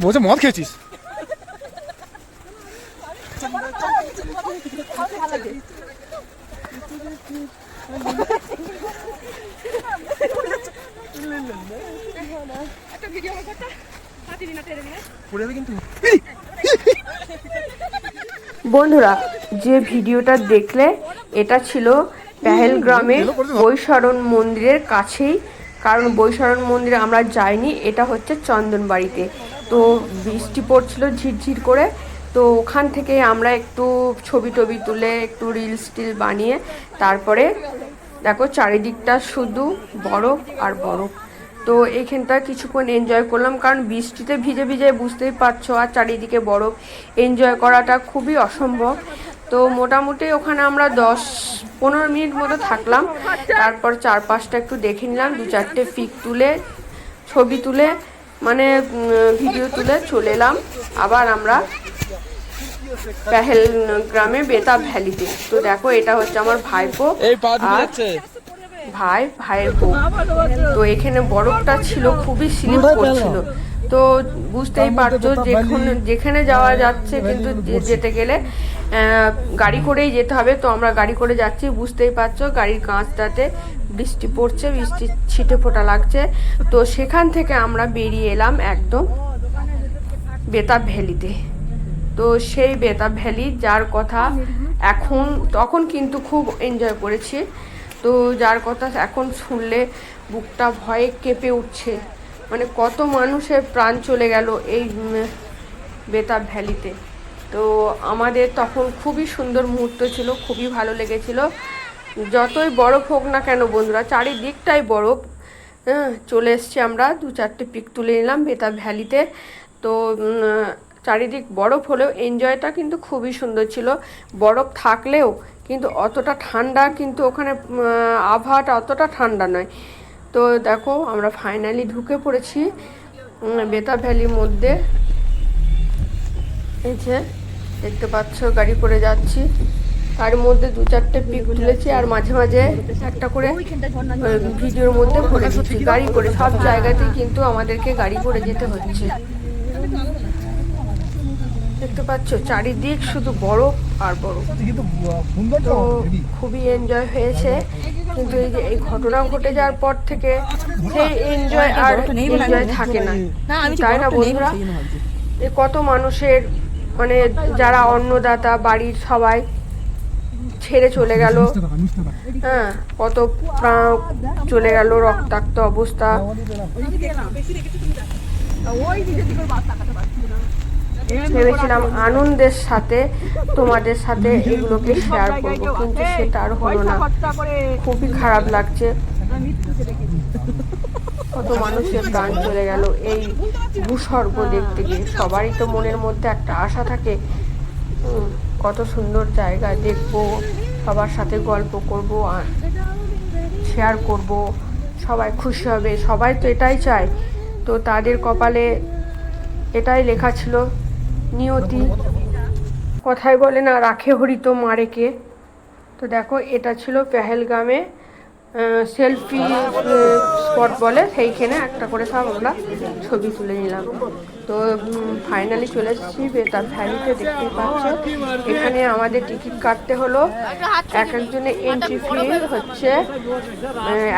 বলছে মদ খেয়েছিস বন্ধুরা যে ভিডিওটা দেখলে এটা ছিল পেহেলগ্রামের বৈশরণ মন্দিরের কাছেই। কারণ বৈশরণ মন্দিরে আমরা যাইনি এটা হচ্ছে চন্দনবাড়িতে। তো বৃষ্টি পড়ছিল ঝিরঝির করে তো ওখান থেকে আমরা একটু ছবি টবি তুলে একটু রিলস টিল বানিয়ে তারপরে দেখো চারিদিকটা শুধু বরফ আর বরফ। তো এইখানটা কিছুক্ষণ এনজয় করলাম কারণ বৃষ্টিতে ভিজে ভিজে বুঝতেই পারছ আর চারিদিকে বরফ। এনজয় করাটা খুবই অসম্ভব। তো মোটামুটি ওখানে আমরা দশ পনেরো মিনিট মতো থাকলাম। তারপর চারপাশটা একটু দেখে নিলাম দু চারটে পিক তুলে ছবি তুলে মানে ভিডিও তুলে চলে এলাম। আবার আমরা পেহেল গ্রামে বেতাব ভ্যালিতে। তো দেখো এটা হচ্ছে আমার ভাইপো। আর ভাই ভাইয়ের বউ। তো এখানে বরফটা ছিল খুবই স্লিপ করছিল। তো বুঝতেই পারছ যেখানে যেখানে যাওয়া যাচ্ছে কিন্তু যেতে গেলে গাড়ি করেই যেতে হবে। তো আমরা গাড়ি করে যাচ্ছি, বুঝতেই পারছ, গাড়ির কাঁচটাতে বৃষ্টি পড়ছে, বৃষ্টি ছিটে ফোটা লাগছে। তো সেখান থেকে আমরা বেরিয়ে এলাম একদম বেতাব ভ্যালিতে। তো সেই বেতাব ভ্যালি, যার কথা এখন, তখন কিন্তু খুব এনজয় করেছি। তো যার কথা এখন শুনলে বুকটা ভয়ে কেঁপে উঠছে। মানে কত মানুষের প্রাণ চলে গেল এই বেতাব ভ্যালিতে। তো আমাদের তখন খুবই সুন্দর মুহূর্ত ছিল, খুবই ভালো লেগেছিল। যতই বরফ হোক না কেন বন্ধুরা, চারিদিকটাই বরফ। হ্যাঁ চলে এসছি আমরা, দু চারটে পিক তুলে নিলাম বেতাব ভ্যালিতে। তো চারিদিক বরফ হলেও এনজয়টা কিন্তু খুবই সুন্দর ছিল। বরফ থাকলেও কিন্তু অতটা ঠান্ডা কিন্তু ওখানে আবহাওয়াটা অতটা ঠান্ডা নয়। তো দেখো, আমরা ফাইনালি ঢুকে পড়েছি বেতা ভ্যালির মধ্যে। এই যে দেখতে পাচ্ছ গাড়ি করে যাচ্ছি। তার মধ্যে দু চারটে পিক তুলেছি আর মাঝে মাঝে একটা করে ভিডিওর মধ্যে দিচ্ছি গাড়ি করে সব জায়গাতেই কিন্তু আমাদেরকে গাড়ি করে যেতে হচ্ছে। দেখতে পাচ্ছ চারিদিক শুধু বরফ আর বরফ। তো খুবই এনজয় হয়েছে। কিন্তু এই যে এই ঘটনা ঘটে যাওয়ার পর থেকে সেই এনজয় আর এনজয় থাকে না। তাই না বন্ধুরা? এ কত মানুষের মানে যারা অন্নদাতা, বাড়ির সবাই ছেড়ে চলে গেল। হ্যাঁ কত চলে গেল, রক্তাক্ত অবস্থা। ভেবেছিলাম আনন্দের সাথে, তোমাদের সাথে এগুলোকে শেয়ার করব, কিন্তু সেটা আর হলো না। খুবই খারাপ লাগছে। কত মানুষের প্রাণ চলে গেল এই ভূস্বর্গ দেখতে গিয়ে। সবারই তো মনের মধ্যে একটা আশা থাকে কত সুন্দর জায়গা দেখব, সবার সাথে গল্প করব, আর শেয়ার করব, সবাই খুশি হবে, সবাই তো এটাই চায়। তো তাদের কপালে এটাই লেখা ছিল, নিয়তি। কথাই বলে না, রাখে হরিত মারেকে। তো দেখো, এটা ছিল পেহেলগামে সেলফি স্পট বলে সেইখানে একটা করে সব আমরা ছবি তুলে নিলাম। তো ফাইনালি চলে এসেছি বেতার ভ্যালিতে দেখতেই পাচ্ছ। এখানে আমাদের টিকিট কাটতে হলো এক একজনের এন্ট্রি ফি হচ্ছে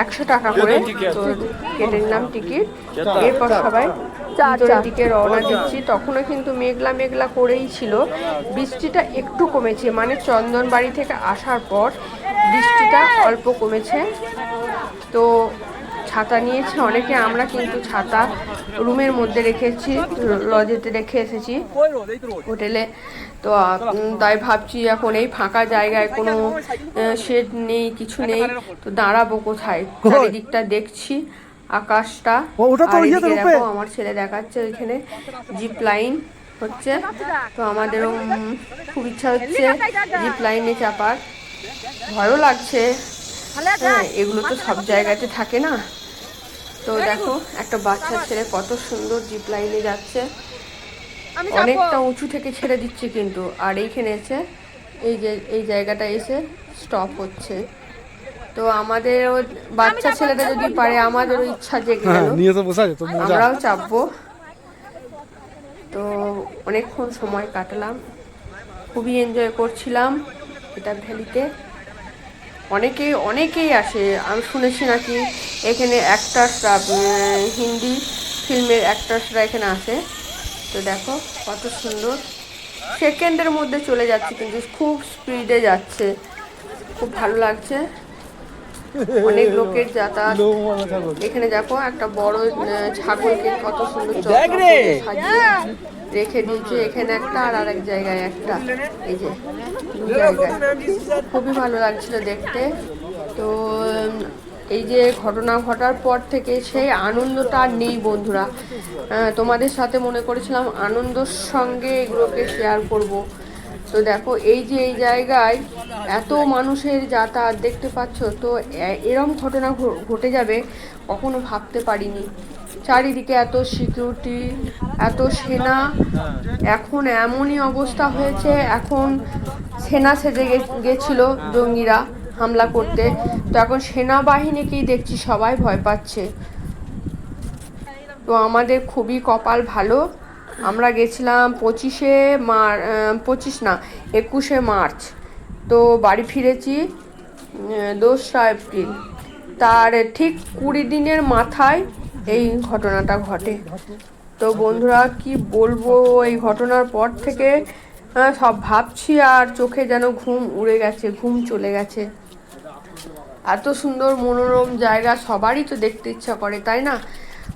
একশো টাকা করে। তো কেটে নিলাম টিকিট। এরপর সবাই ভিতরের দিকে রওনা দিচ্ছি। তখনও কিন্তু মেঘলা মেঘলা করেই ছিল। বৃষ্টিটা একটু কমেছে মানে চন্দনবাড়ি থেকে আসার পর বৃষ্টিটা অল্প কমেছে। তো ছাতা নিয়েছে অনেকে আমরা কিন্তু ছাতা রুমের মধ্যে রেখেছি লজেতে রেখে এসেছি হোটেলে। তো তাই ভাবছি এখন এই ফাঁকা জায়গায় কোনো শেড নেই কিছু নেই তো দাঁড়াবো কোথায়? চারিদিকটা দেখছি আকাশটা। দেখো আমার ছেলে দেখাচ্ছে ওইখানে জিপ লাইন হচ্ছে। তো আমাদেরও খুব ইচ্ছা হচ্ছে জিপ লাইনে চাপার। ভয়ও লাগছে। হ্যাঁ এগুলো তো সব জায়গাতে থাকে না। তো দেখো একটা বাচ্চা ছেলে কত সুন্দর জিপ লাইনে যাচ্ছে। অনেকটা উঁচু থেকে ছেড়ে দিচ্ছে কিন্তু। আর এইখানে এসে এই যে এই জায়গাটা এসে স্টপ হচ্ছে। তো আমাদের বাচ্চা ছেলেটা যদি পারে আমাদেরও ইচ্ছা জেগে হ্যাঁ আমরাও চাপবো। তো অনেকক্ষণ সময় কাটালাম। খুবই এনজয় করছিলাম এটা ভ্যালিতে। অনেকে, অনেকেই আসে। আমি শুনেছি নাকি এখানে অ্যাক্টার্সরা হিন্দি ফিল্মের অ্যাক্টার্সরা এখানে আসে। তো দেখো কত সুন্দর। সেকেন্ডের মধ্যে চলে যাচ্ছে কিন্তু খুব স্পিডে যাচ্ছে। খুব ভালো লাগছে। অনেক লোকের যাতায়াত। এখানে দেখো একটা বড় ছাগলকে কত সুন্দর সাজিয়ে রেখে দিয়েছে। এখানে একটা আর আরেক জায়গায় একটা। এই যে খুবই ভালো লাগছিল দেখতে। তো এই যে ঘটনা ঘটার পর থেকে সেই আনন্দটা আর নেই বন্ধুরা। তোমাদের সাথে মনে করেছিলাম আনন্দর সঙ্গে এগুলোকে শেয়ার করব। তো দেখো, এই যে এই জায়গায় এত মানুষের যাতায়াত দেখতে পাচ্ছ, তো এরম ঘটনা ঘটে যাবে কখনো ভাবতে পারিনি। চারিদিকে এত সিকিউরিটি এত সেনা, এখন এমনই অবস্থা হয়েছে, এখন সেনা সেজে গেছিল জঙ্গিরা হামলা করতে। তো এখন সেনাবাহিনীকেই দেখছি সবাই ভয় পাচ্ছে। তো আমাদের খুবই কপাল ভালো। আমরা গেছিলাম পঁচিশে মার পঁচিশ না, একুশে মার্চ। তো বাড়ি ফিরেছি দোসরা এপ্রিল। তার ঠিক কুড়ি দিনের মাথায় এই ঘটনাটা ঘটে। তো বন্ধুরা, কি বলব, এই ঘটনার পর থেকে সব ভাবছি আর চোখে যেন ঘুম উড়ে গেছে, ঘুম চলে গেছে। এত সুন্দর মনোরম জায়গা, সবারই তো দেখতে ইচ্ছা করে, তাই না?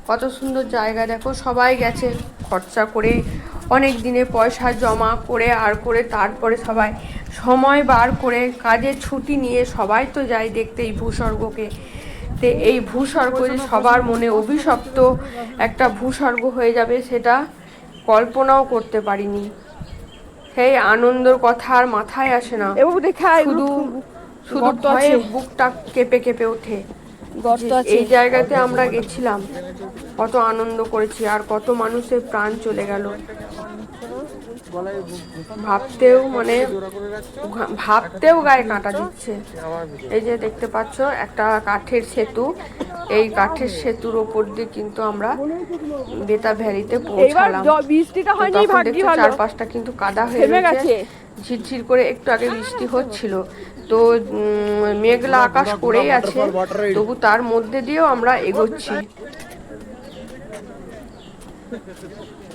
কত সুন্দর জায়গা দেখো সবাই গেছে খরচা করে অনেক দিনে পয়সা জমা করে আর করে তারপরে সবাই সময় বার করে কাজের ছুটি নিয়ে সবাই তো যায় দেখতে এই ভূস্বর্গকে। তো এই ভূস্বর্গ যে সবার মনে অভিশপ্ত একটা ভূস্বর্গ হয়ে যাবে সেটা কল্পনাও করতে পারিনি। সেই আনন্দর কথা আর মাথায় আসে না। শুধু শুধু ভয়ে বুকটা কেঁপে কেঁপে ওঠে। গর্ত আছে। এই জায়গাতে আমরা গেছিলাম। কত আনন্দ করেছি আর কত মানুষের প্রাণ চলে গেল। ভাবতেও মানে ভাবতেও গায়ে কাঁটা দিচ্ছে। এই যে দেখতে পাচ্ছ একটা কাঠের সেতু। এই কাঠের সেতুর ওপর দিয়ে কিন্তু আমরা বেতা ভ্যালিতে পৌঁছালাম। চারপাশটা কিন্তু কাদা হয়ে গেছে। ঝিরঝির করে একটু আগে বৃষ্টি হচ্ছিল। তো মেঘলা আকাশ করেই আছে, তবু তার মধ্যে দিয়েও আমরা এগোচ্ছি।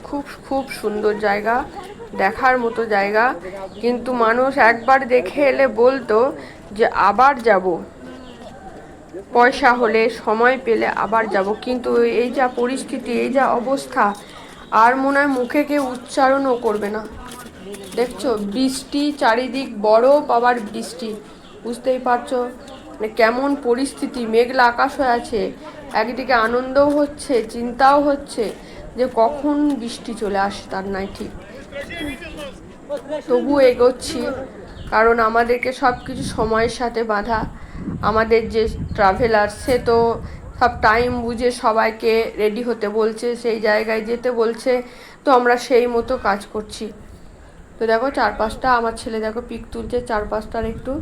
খুব খুব সুন্দর জায়গা, দেখার মতো জায়গা। কিন্তু মানুষ একবার দেখে এলে বলতো যে, আবার যাব। পয়সা হলে, সময় পেলে আবার যাব। কিন্তু এই যা পরিস্থিতি, এই যা অবস্থা, আর মনে হয় মুখে কেউ উচ্চারণও করবে না। দেখছ, বৃষ্টি, চারিদিক বরফ, আবার বৃষ্টি। বুঝতেই পারছ? মানে কেমন পরিস্থিতি, মেঘলা আকাশ হয়ে আছে। একদিকে আনন্দও হচ্ছে, চিন্তাও হচ্ছে যে কখন বৃষ্টি চলে আসে তার নাই ঠিক। তবু এগোচ্ছি, কারণ আমাদেরকে সব কিছু সময়ের সাথে বাঁধা। আমাদের যে ট্রাভেলার সে তো সব টাইম বুঝে সবাইকে রেডি হতে বলছে, সেই জায়গায় যেতে বলছে। তো আমরা সেই মতো কাজ করছি। তো দেখো চারপাশটা আমার ছেলে দেখো পিক তুলছে চারপাশটার একটু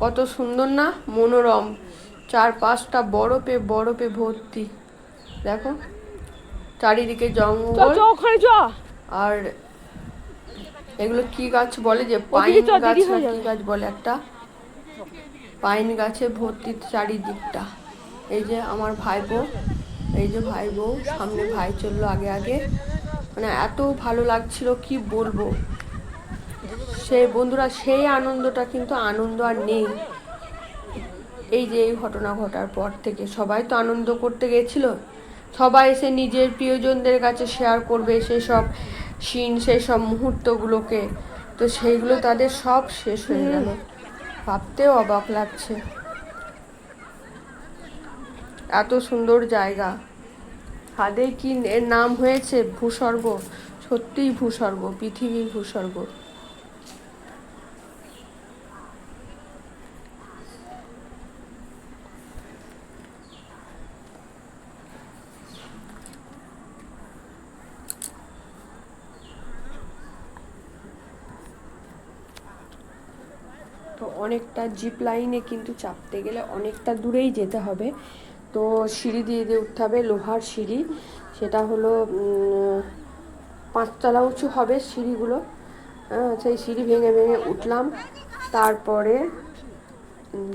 কত সুন্দর না মনোরম। চারপাশটা বরফে বরফে ভর্তি। দেখো চারিদিকে জঙ্গল। ওখানে আর এগুলো কি গাছ বলে যে পাইন গাছ না কি গাছ বলে একটা? পাইন গাছে ভর্তি চারিদিকটা। এই যে আমার ভাইপো এই যে ভাই বউ সামনে ভাই চলল আগে আগে। মানে এত ভালো লাগছিল কি বলব? সে বন্ধুরা সেই আনন্দটা কিন্তু আনন্দ আর নেই। এই যে এই ঘটনা ঘটার পর থেকে সবাই তো আনন্দ করতে গেছিল। সবাই এসে নিজের প্রিয়জনদের কাছে শেয়ার করবে সেই সব সিন সেই সব মুহূর্তগুলোকে। তো সেইগুলো তাদের সব শেষ হয়ে গেল। ভাবতেও অবাক লাগছে। এত সুন্দর জায়গা। হাদে কি এর নাম হয়েছে ভূস্বর্গ। সত্যিই ভূস্বর্গ, পৃথিবীর ভূস্বর্গ। তো অনেকটা জিপ লাইনে কিন্তু চাপতে গেলে অনেকটা দূরেই যেতে হবে। তো সিঁড়ি দিয়ে দিয়ে উঠতে হবে লোহার সিঁড়ি সেটা হলো পাঁচতলা উঁচু হবে সিঁড়িগুলো। হ্যাঁ, সেই সিঁড়ি ভেঙে ভেঙে উঠলাম। তারপরে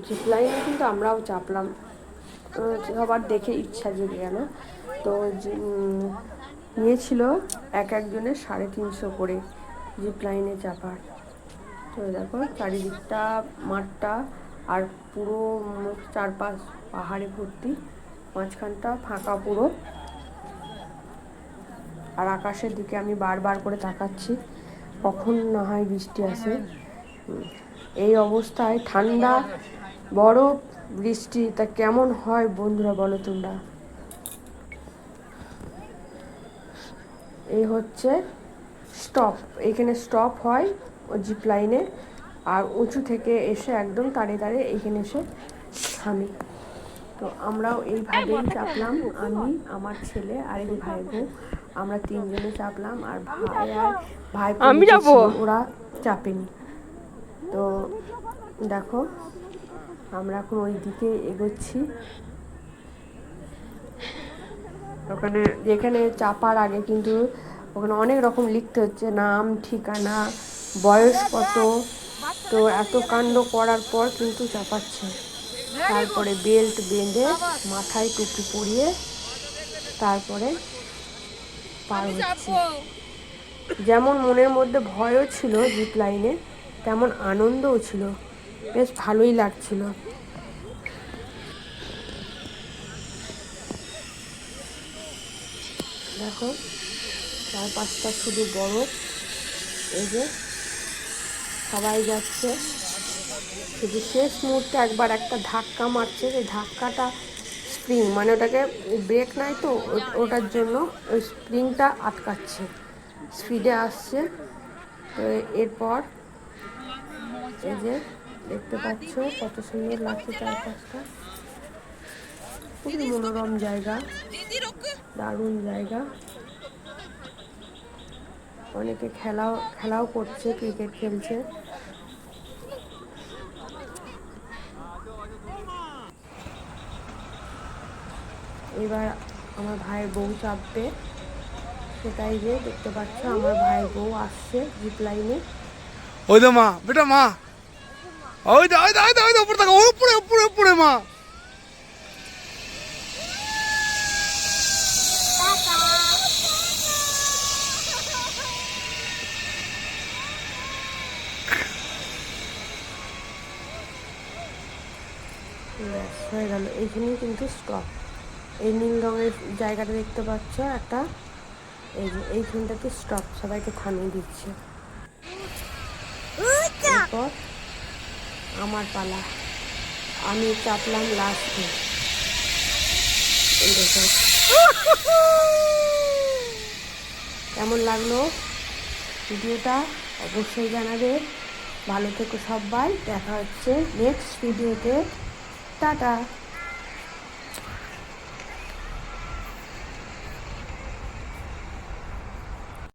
জিপ লাইনে কিন্তু আমরাও চাপলাম। সবার দেখে ইচ্ছা জেগে গেল। তো নিয়েছিল এক একজনের সাড়ে তিনশো করে জিপ লাইনে চাপার। তো দেখো চারিদিকটা মাঠটা আর পুরো চারপাশ পাহাড়ে ভর্তি, মাঝখানটা ফাঁকা পুরো। আর আকাশের দিকে আমি বারবার করে তাকাচ্ছি, কখন না হয় বৃষ্টি আসে। এই অবস্থায় ঠান্ডা, বরফ, বৃষ্টি, তা কেমন হয় বন্ধুরা বলো তোমরা? এই হচ্ছে স্টপ, এখানে স্টপ হয় জিপ লাইনে, আর উঁচু থেকে এসে একদম তাড়ে তাড়ে এইখানে এসে থামি। তো আমরাও এইভাবেই চাপলাম আমি আমার ছেলে আর এই ভাই বউ। আমরা তিনজনে চাপলাম আর ভাই আর ভাই আমি যাব? ওরা চাপেনি। তো দেখো আমরা এখন ওই দিকে এগোচ্ছি। ওখানে যেখানে চাপার আগে কিন্তু ওখানে অনেক রকম লিখতে হচ্ছে নাম ঠিকানা বয়স কত। তো এত কাণ্ড করার পর কিন্তু চাপাচ্ছে। তারপরে বেল্ট বেঁধে মাথায় টুপি পরিয়ে তারপরে পার হচ্ছে। যেমন মনের মধ্যে ভয়ও ছিল জিপ লাইনে তেমন আনন্দও ছিল। বেশ ভালোই লাগছিল। দেখো চারপাশটা শুধু বরফ। এই যে সবাই যাচ্ছে। শুধু শেষ মুহূর্তে একবার একটা ধাক্কা মারছে সেই ধাক্কাটা স্প্রিং মানে ওটাকে ব্রেক নাই তো ওটার জন্য ওই স্প্রিংটা আটকাচ্ছে স্পিডে আসছে। তো এরপর এই যে দেখতে পাচ্ছ কত সুন্দর লাগছে চারপাশটা। খুবই মনোরম জায়গা, দারুণ জায়গা। অনেকে খেলাও খেলাও করছে ক্রিকেট খেলছে। এবার আমার ভাইয়ের বউ চাপবে। সেটাই যে দেখতে পাচ্ছ আমার ভাইয়ের বউ আসছে জিপ লাইনে ওই দে মা বেটা মা। ওই দে ওই দে ওই দে ওই দে উপরে তাকা উপরে উপরে উপরে মা। হয়ে গেল। এইখানেই কিন্তু স্টপ এই নীল রঙের জায়গাটা দেখতে পাচ্ছ একটা। এই যে এইখানটাতে স্টপ সবাইকে থামিয়ে দিচ্ছে। এরপর আমার পালা। আমি চাপলাম লাস্টে কেমন লাগল? ভিডিওটা অবশ্যই জানাবে। ভালো থেকো সবাই। দেখা হচ্ছে নেক্সট ভিডিওতে টাটা।